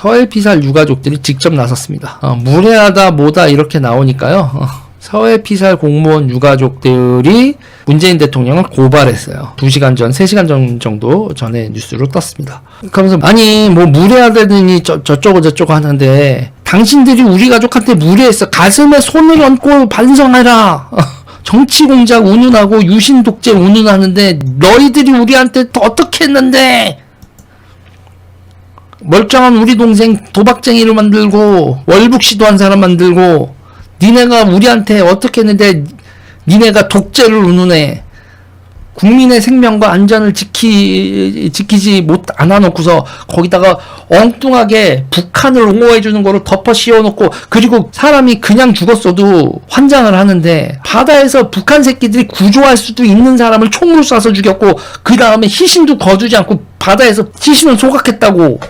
서해 피살 유가족들이 직접 나섰습니다. 어, 무례하다 뭐다 이렇게 나오니까요. 어, 서해 피살 공무원 유가족들이 문재인 대통령을 고발했어요. 2시간 전, 3시간 전 정도 전에 뉴스로 떴습니다. 그러면서 아니 뭐 무례하다더니 저, 저쩌고 저쩌고 하는데 당신들이 우리 가족한테 무례했어. 가슴에 손을 얹고 반성해라. 정치 공작 운운하고 유신 독재 운운하는데 너희들이 우리한테 또 어떻게 했는데 멀쩡한 우리 동생 도박쟁이를 만들고 월북 시도한 사람 만들고 니네가 우리한테 어떻게 했는데 니네가 독재를 운운해. 국민의 생명과 안전을 지키 지키지 못안 해놓고서 거기다가 엉뚱하게 북한을 옹호해 주는 거를 덮어 씌워놓고 그리고 사람이 그냥 죽었어도 환장을 하는데 바다에서 북한 새끼들이 구조할 수도 있는 사람을 총으로 쏴서 죽였고 그 다음에 희신도 거두지 않고 바다에서 희신을 소각했다고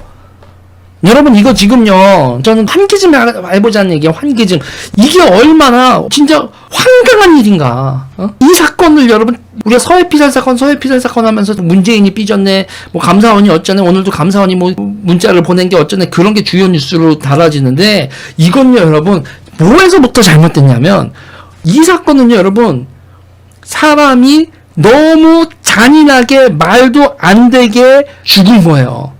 여러분 이거 지금요. 저는 환기증 해- 해보자는 얘기예요 환기증. 이게 얼마나 진짜 황당한 일인가 어? 이 사건을 여러분 우리가 서해 피살 사건 서해 피살 사건 하면서 문재인이 삐졌네 뭐 감사원이 어쩌네 오늘도 감사원이 뭐 문자를 보낸 게 어쩌네 그런 게 주요 뉴스로 달아지는데 이건요 여러분 뭐에서부터 잘못됐냐면 이 사건은요 여러분 사람이 너무 잔인하게 말도 안 되게 죽은 거예요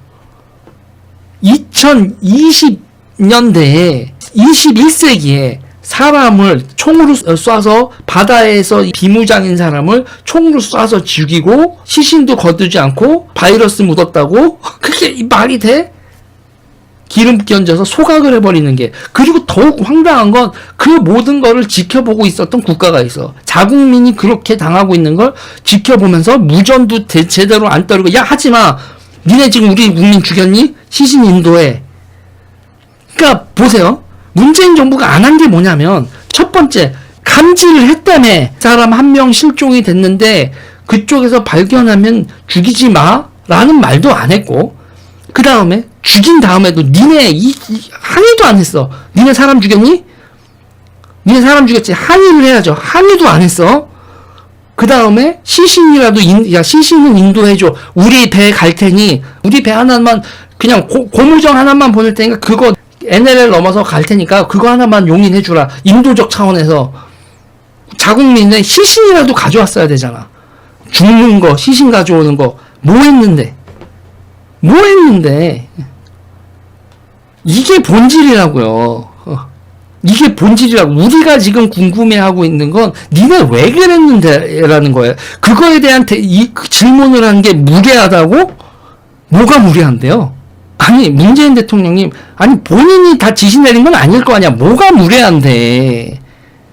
2020년대에 21세기에 사람을 총으로 쏴서 바다에서 비무장인 사람을 총으로 쏴서 죽이고 시신도 거두지 않고 바이러스 묻었다고? 그게 이 말이 돼? 기름기 얹어서 소각을 해버리는 게. 그리고 더욱 황당한 건 그 모든 거를 지켜보고 있었던 국가가 있어. 자국민이 그렇게 당하고 있는 걸 지켜보면서 무전도 대- 제대로 안 떨고. 야 하지마 니네 지금 우리 국민 죽였니? 시신 인도해 그러니까 보세요 문재인 정부가 안 한 게 뭐냐면 첫 번째 감지를 했다며 사람 한 명 실종이 됐는데 그쪽에서 발견하면 죽이지 마라는 말도 안 했고 그 다음에 죽인 다음에도 니네 이, 이 항의도 안 했어. 니네 사람 죽였니? 니네 사람 죽였지. 항의를 해야죠. 항의도 안 했어. 그 다음에 시신이라도 인, 야 시신은 인도해줘. 우리 배 갈 테니 우리 배 하나만 그냥 고, 고무정 하나만 보낼 테니까 그거 NLL 넘어서 갈 테니까 그거 하나만 용인해주라. 인도적 차원에서 자국민의 시신이라도 가져왔어야 되잖아. 죽는 거, 시신 가져오는 거, 뭐 했는데? 뭐 했는데? 이게 본질이라고요. 어. 이게 본질이라고. 우리가 지금 궁금해하고 있는 건 니네 왜 그랬는데라는 거예요. 그거에 대한 대, 이그 질문을 한 게 무례하다고? 뭐가 무례한데요? 아니 문재인 대통령님 아니 본인이 다 지시 내린 건 아닐 거 아니야. 뭐가 무례한데?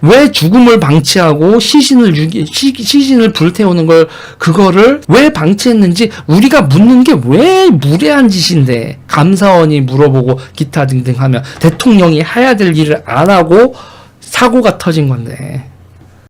왜 죽음을 방치하고 시신을 유기, 시, 시신을 불태우는 걸 그거를 왜 방치했는지 우리가 묻는 게 왜 무례한 짓인데? 감사원이 물어보고 기타 등등 하면 대통령이 해야 될 일을 안 하고 사고가 터진 건데